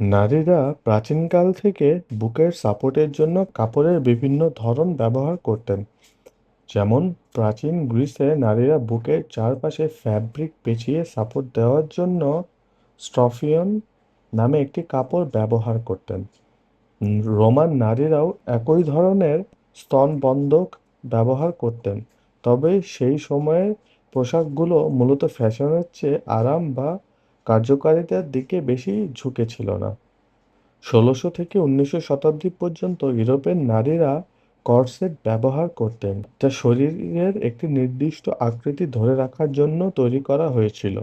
নারীরা প্রাচীনকাল থেকে বুকের সাপোর্টের জন্য কাপড়ের বিভিন্ন ধরন ব্যবহার করতেন। যেমন, প্রাচীন গ্রিসে নারীরা বুকের চারপাশে ফ্যাব্রিক পেঁচিয়ে সাপোর্ট দেওয়ার জন্য স্ট্রফিয়ন নামে একটি কাপড় ব্যবহার করতেন। রোমান নারীরাও একই ধরনের স্তনবন্ধক ব্যবহার করতেন। তবে সেই সময়ের পোশাকগুলো মূলত ফ্যাশনের চেয়ে আরাম বা কার্যকারিতার দিকে বেশি ঝুঁকে ছিল না। ষোলোশো থেকে উনিশশো শতাব্দী পর্যন্ত ইউরোপের নারীরা কর্সেট ব্যবহার করতেন। যা শরীরের একটি নির্দিষ্ট আকৃতি ধরে রাখার জন্য তৈরি করা হয়েছিল।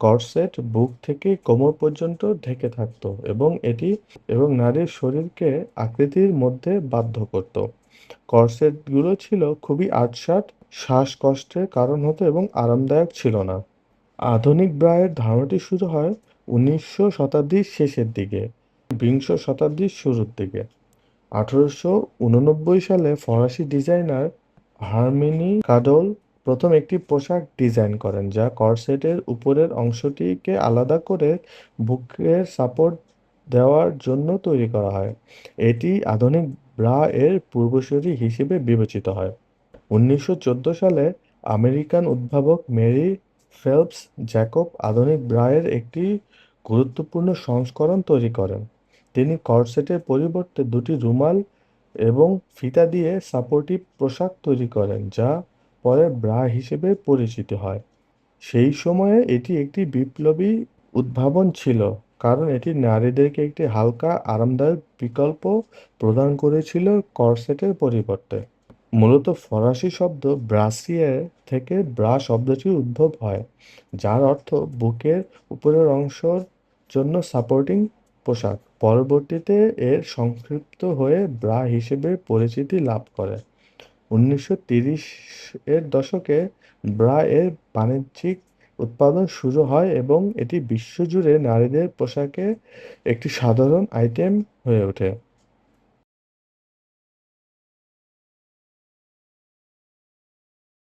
কর্সেট বুক থেকে কোমর পর্যন্ত ঢেকে থাকত এবং এটি এবং নারীর শরীরকে আকৃতির মধ্যে বাধ্য করত। কর্সেটগুলো ছিল খুবই আঁটসাঁট শ্বাসকষ্টের কারণ হতো এবং আরামদায়ক ছিল না। আধুনিক ব্রায়ের ধারণাটি শুরু হয় উনিশশো শতাব্দীর শেষের দিকে, বিংশ শতাব্দীর শুরুর দিকে। আঠারোশো উননব্বই সালে ফরাসি ডিজাইনার হারমিনি কাডল প্রথম একটি পোশাক ডিজাইন করেন, যা করসেটের উপরের অংশটিকে আলাদা করে বুকের সাপোর্ট দেওয়ার জন্য তৈরি করা হয়। এটি আধুনিক ব্রা এর পূর্বসূরি হিসেবে বিবেচিত হয়। উনিশশো চোদ্দ সালে আমেরিকান উদ্ভাবক মেরি ফেলপস, জ্যাকব আধুনিক ব্রায়ের একটি গুরুত্বপূর্ণ সংস্করণ তৈরি করেন। তিনি কর্সেটের পরিবর্তে দুটি রুমাল এবং ফিতা দিয়ে সাপোর্টিভ পোশাক তৈরি করেন, যা পরে ব্রা হিসেবে পরিচিত হয়। সেই সময়ে এটি একটি বিপ্লবী উদ্ভাবন ছিল, কারণ এটি নারীদেরকে একটি হালকা, আরামদায়ক বিকল্প প্রদান করেছিল কর্সেটের পরিবর্তে। মূলত ফরাসি শব্দ ব্রাসিয়ার থেকে ব্রা শব্দটির উদ্ভব হয়, যার অর্থ বুকের উপরের অংশের জন্য সাপোর্টিং পোশাক। পরবর্তীতে এর সংক্ষিপ্ত হয়ে ব্রা হিসেবে পরিচিতি লাভ করে। উনিশশো এর দশকে ব্রা এর বাণিজ্যিক উৎপাদন শুরু হয় এবং এটি বিশ্বজুড়ে নারীদের পোশাকে একটি সাধারণ আইটেম হয়ে ওঠে।